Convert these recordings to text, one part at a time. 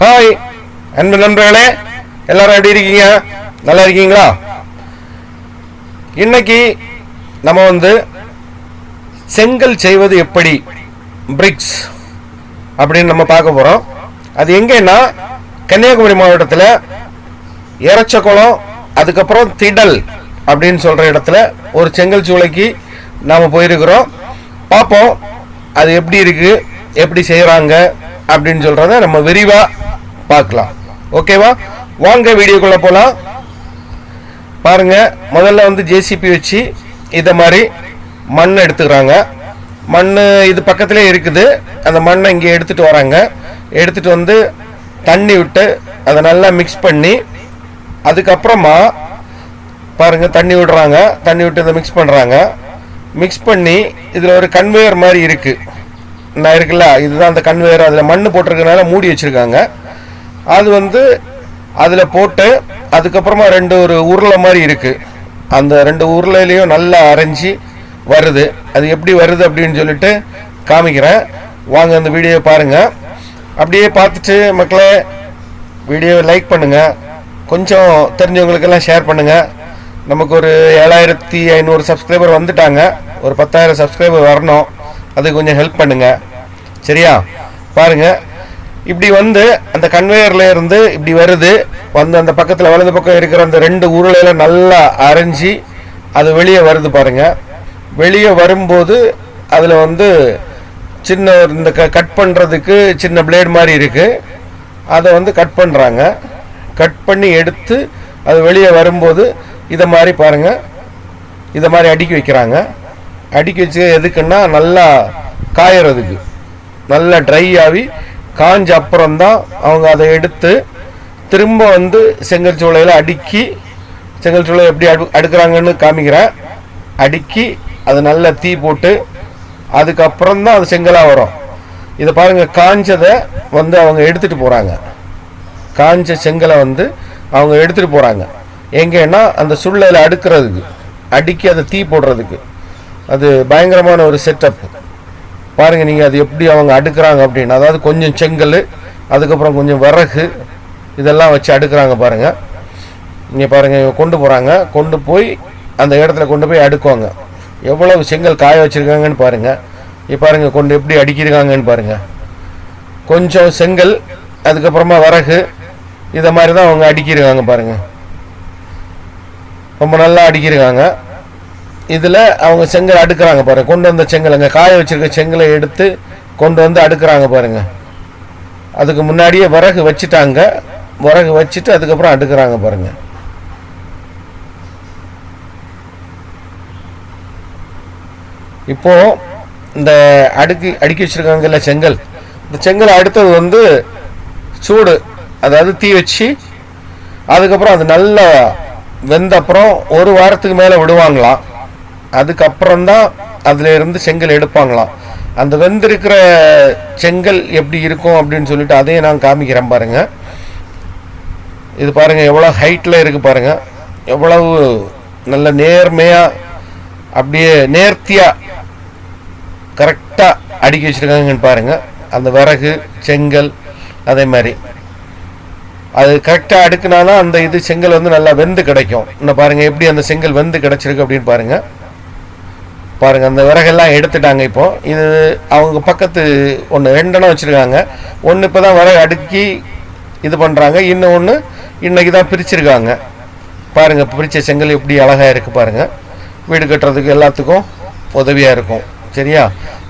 Hi அன்பு நண்பர்களே எல்லாரும் எப்படி இருக்கீங்க? நல்லா இருக்கீங்களா? இன்னைக்கு நம்ம வந்து செங்கல் செய்வது எப்படி? பிரிக்ஸ் அப்படின்னு நம்ம பார்க்க போகிறோம் அது எங்கேன்னா கன்னியாகுமரி மாவட்டத்தில் எரச்சகுளம் அதுக்கப்புறம் திடல் அப்படின்னு சொல்கிற இடத்துல ஒரு செங்கல் சூளைக்கு நாம் போயிருக்கிறோம். பார்ப்போம் அது எப்படி இருக்குது எப்படி செய்கிறாங்க அப்படின்னு சொல்கிறத நம்ம விரிவாக பார்க்கலாம். ஓகேவா வாங்க வீடியோக்குள்ளே போகலாம் பாருங்க முதல்ல வந்து ஜேசிபி வச்சு இதை மாதிரி மண் எடுத்துக்கிறாங்க. மண் இது பக்கத்திலே இருக்குது. அந்த மண்ணை இங்கே எடுத்துகிட்டு வராங்க. எடுத்துகிட்டு வந்து தண்ணி விட்டு அதை நல்லா மிக்ஸ் பண்ணி அதுக்கப்புறமா பாருங்கள் தண்ணி விடுறாங்க. தண்ணி விட்டு இதை மிக்ஸ் பண்ணுறாங்க மிக்ஸ் பண்ணி இதில் ஒரு கன்வேயர் மாதிரி இருக்குது நான் இருக்குல்ல இதுதான் அந்த கன்வேயர் அதில் மண் போட்டிருக்கனால மூடி வச்சுருக்காங்க. அது வந்து அதில் போட்டு அதுக்கப்புறமா ரெண்டு ஒரு உருளை மாதிரி இருக்குது அந்த ரெண்டு உருளையிலையும் நல்லா அரைஞ்சி வருது. அது எப்படி வருது அப்படின்னு சொல்லிட்டு காமிக்கிறேன். வாங்க அந்த வீடியோவை பாருங்கள் அப்படியே பார்த்துட்டு மக்களே வீடியோவை லைக் பண்ணுங்கள் கொஞ்சம் தெரிஞ்சவங்களுக்கெல்லாம் ஷேர் பண்ணுங்கள் நமக்கு ஒரு ஏழாயிரத்தி ஐநூறு சப்ஸ்கிரைபர் வந்துட்டாங்க. ஒரு பத்தாயிரம் சப்ஸ்கிரைபர் வரணும். அதுக்கு கொஞ்சம் ஹெல்ப் பண்ணுங்கள் சரியா? பாருங்கள் இப்படி வந்து அந்த கன்வேயர்ல இருந்து இப்படி வருது. வந்து அந்த பக்கத்தில் வலது பக்கம் இருக்கிற அந்த ரெண்டு உருளையில நல்லா அரைஞ்சி அது வெளியே வருது பாருங்க. வெளியே வரும்போது அதில் வந்து சின்ன இந்த இந்த கட் பண்ணுறதுக்கு சின்ன பிளேடு மாதிரி இருக்குது அதை வந்து கட் பண்ணுறாங்க கட் பண்ணி எடுத்து அது வெளியே வரும்போது இதை மாதிரி பாருங்கள் இதை மாதிரி அடுக்கி வைக்கிறாங்க. அடுக்கி வச்சு எதுக்குன்னா நல்லா காயறதுக்கு. நல்லா ட்ரை ஆகி காஞ்ச அப்புறம்தான் அவங்க அதை எடுத்து திரும்ப வந்து செங்கல் சூளையில் அடுக்கி செங்கல் சூளை எப்படி அடு அடுக்கிறாங்கன்னு காமிக்கிறேன். அடுக்கி அது நல்லா தீ போட்டு அதுக்கப்புறம் தான் அது செங்கலாக வரும். இதை பாருங்கள் காஞ்சதை வந்து அவங்க எடுத்துட்டு போகிறாங்க காஞ்ச செங்கலை வந்து அவங்க எடுத்துகிட்டு போகிறாங்க எங்கேன்னா அந்த சுள்ளையில் அடுக்கிறதுக்கு அடுக்கி அதை தீ போடுறதுக்கு. அது பயங்கரமான ஒரு செட்டப் பாருங்கள் நீங்கள் அது எப்படி அவங்க அடுக்குறாங்க அப்படின்னு. அதாவது கொஞ்சம் செங்கல் அதுக்கப்புறம் கொஞ்சம் விறகு இதெல்லாம் வச்சு அடுக்குறாங்க பாருங்கள் நீங்கள் பாருங்கள் இவங்க கொண்டு போகிறாங்க கொண்டு போய் அந்த இடத்துல கொண்டு போய் அடுக்குவாங்க. எவ்வளவு செங்கல் காய வச்சுருக்காங்கன்னு பாருங்கள் இப்போ பாருங்கள் கொண்டு எப்படி அடிக்கிருக்காங்கன்னு பாருங்கள் கொஞ்சம் செங்கல் அதுக்கப்புறமா விறகு இதை மாதிரி தான் அவங்க அடிக்கிருக்காங்க பாருங்கள் ரொம்ப நல்லா அடிக்கிருக்காங்க இதில் அவங்க செங்கல் அடுக்கிறாங்க பாருங்க. கொண்டு வந்த செங்கல் அங்கே காய வச்சுருக்க செங்கலை எடுத்து கொண்டு வந்து அடுக்குறாங்க பாருங்க. அதுக்கு முன்னாடியே விறகு வச்சுட்டாங்க. விறகு வச்சுட்டு அதுக்கப்புறம் அடுக்குறாங்க பாருங்க. இப்போ இந்த அடுக்கி அடுக்கி வச்சுருக்காங்கல்ல செங்கல். இந்த செங்கல் அடுத்தது வந்து சூடு. அதாவது தீ வச்சு அதுக்கப்புறம் அது நல்லா வெந்த அப்புறம் ஒரு வாரத்துக்கு மேலே விடுவாங்களாம். அதுக்கப்புறம் தான் அதில் இருந்து செங்கல் எடுப்பாங்களாம். அந்த வெந்திருக்கிற செங்கல் எப்படி இருக்கும் அப்படின்னு சொல்லிட்டு அதையும் நான் காமிக்கிறேன் பாருங்கள் இது பாருங்கள் எவ்வளோ ஹைட்டில் இருக்குது பாருங்க. எவ்வளவு நல்ல நேர்மையாக அப்படியே நேர்த்தியாக கரெக்டாக அடுக்கி வச்சிருக்காங்கன்னு பாருங்கள் அந்த விறகு செங்கல் அதே மாதிரி. அது கரெக்டாக அடுக்குனாலும் அந்த இது செங்கல் வந்து நல்லா வெந்து கிடைக்கும். இன்னும் பாருங்கள் எப்படி அந்த செங்கல் வெந்து கிடச்சிருக்கு அப்படின்னு பாருங்கள் பாருங்க அந்த விறகெல்லாம் எடுத்துட்டாங்க இப்போ. இது அவங்க பக்கத்து ஒன்று ரெண்டெண்ணம் வச்சுருக்காங்க. ஒன்று இப்போ தான் விறகு அடுக்கி இது பண்ணுறாங்க இன்னும் ஒன்று இன்றைக்கி தான் பிரிச்சிருக்காங்க. பாருங்கள் பிரித்த செங்கல் எப்படி அழகாக இருக்குது பாருங்க. வீடு கட்டுறதுக்கு எல்லாத்துக்கும் உதவியாக இருக்கும். சரியா?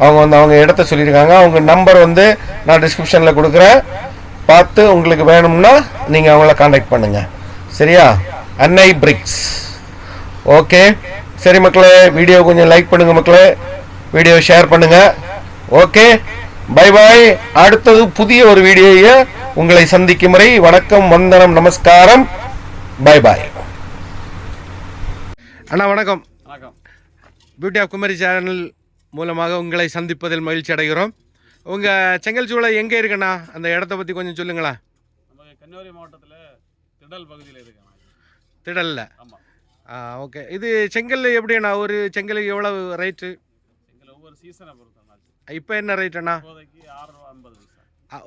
அவங்க வந்து அவங்க இடத்த சொல்லியிருக்காங்க. அவங்க நம்பர் வந்து நான் டிஸ்கிரிப்ஷனில் கொடுக்குறேன். பார்த்து உங்களுக்கு வேணும்னா நீங்கள் அவங்கள காண்டாக்ட் பண்ணுங்கள் சரியா? அன்னை பிரிக்ஸ். ஓகே சரி மக்களே வீடியோ கொஞ்சம் லைக் பண்ணுங்க மக்களே. வீடியோ ஷேர் பண்ணுங்க. ஓகே பை பாய் அடுத்தது புதிய ஒரு வீடியோயை உங்களை சந்திக்கும் வரை வணக்கம் வந்தனம் நமஸ்காரம். பை பாய் அண்ணா வணக்கம். வணக்கம். பியூட்டி ஆஃப் குமரி சேனல் மூலமாக உங்களை சந்திப்பதில் மகிழ்ச்சி அடைகிறோம். உங்கள் செங்கல் சூளை எங்கே இருக்குண்ணா? அந்த இடத்த பற்றி கொஞ்சம் சொல்லுங்களேன். கன்னியாகுமரி மாவட்டத்தில் திடல் பகுதியில் இருக்கேன். திடலில். ஆமாம் ஆ ஓகே இது செங்கல் எப்படிண்ணா? ஒரு செங்கலுக்கு எவ்வளவு ரேட்டு ஒவ்வொரு சீசனை பொறுத்த மாதிரி இப்போ என்ன ரேட்டுண்ணா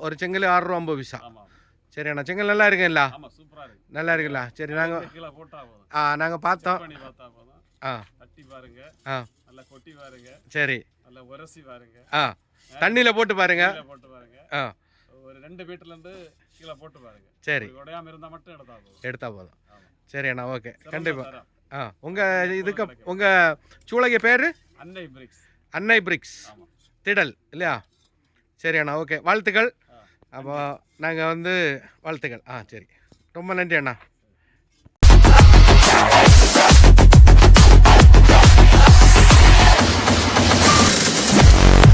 ஒரு செங்கல் ஆறு ரூபா ஐம்பது பைசா. ஆமாம் சரி அண்ணா செங்கல் நல்லா இருக்குங்களா? ஆமா சூப்பரா இருக்கு. நல்லா இருக்குல்ல சரி நாங்கள் கீழே போட்டா போதும். ஆ நாங்கள் பார்த்தோம். ஆ. தட்டி பாருங்க. ஆ. நல்லா கொட்டி பாருங்க. சரி. நல்லா உரசி பாருங்க. ஆ. தண்ணியில் போட்டு பாருங்க. போட்டு பாருங்க. ஆ. ஒரு ரெண்டு மீட்டர்ல இருந்து கீழே போட்டு பாருங்க. சரி. இப்படி உடையாம இருந்தா மட்டும் எடுத்தா போதும். எடுத்தா போதும். சரி. அண்ணா ஓகே கண்டிப்பாக. ஆ உங்கள் இதுக்கு உங்கள் சூளைக்கு பேர்? அன்னை பிரிக்ஸ். அன்னை பிரிக்ஸ். திடல் இல்லையா? சரி அண்ணா ஓகே. வாழ்த்துக்கள். அப்போ நாங்கள் வந்து வாழ்த்துக்கள். ஆ சரி. ரொம்ப நன்றி அண்ணா.